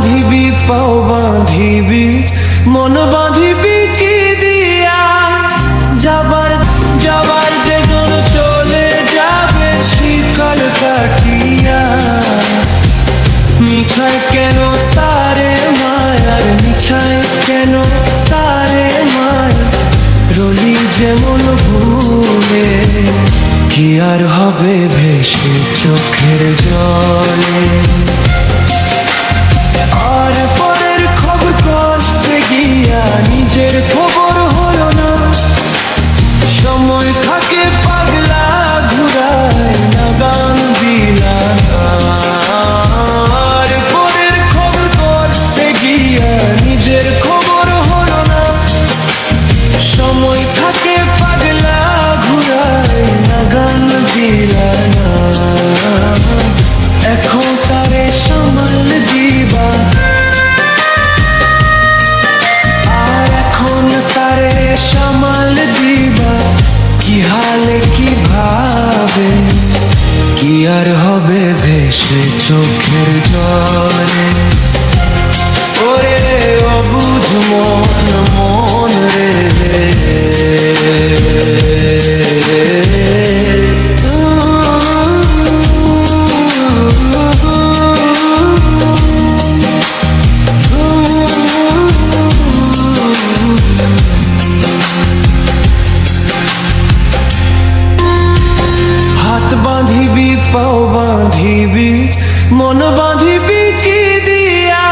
বাঁধিবি, পাও বাঁধিবি, মন বাঁধিবি কি দিয়া? যাবার যাবার যে জন চলে যাবে শিকল কাটিয়া। মিছায় কেন তারে মায়ার মিছায় কেন তারে মায়া রলি যেমন ভুলে, কি আর হবে ভেসে চোখের জলে? নিজের খবর হলো না। সময় থাকে পাগলা ঘুরায় না গান খবর করতে নিজের খবর হলো না। সময় থাকে ভেসে চোখের জলে ওরে পাও বাঁধিবি, মন বাঁধিবি কি দিয়া?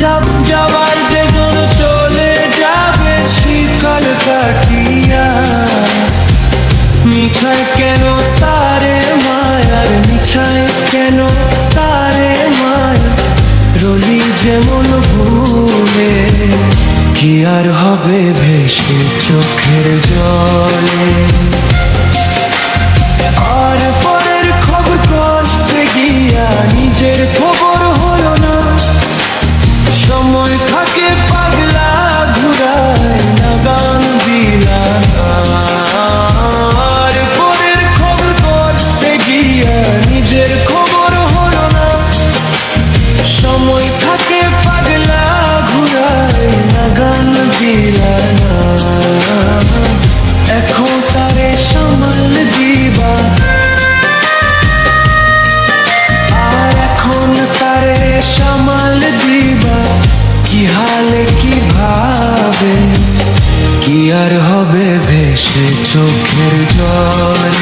যাব যাবার যে জন চলে যাবে শিকল কাটিয়া। মিছায় কেন তারে মায়ার মিছায় কেন তারে মায়া রলি যেমন ভুলে কি আর হবে ভেসে চোখের জলে? সামাল দিবা কি হালে কি ভাবে কি আর হবে ভেসে চোখের জলে?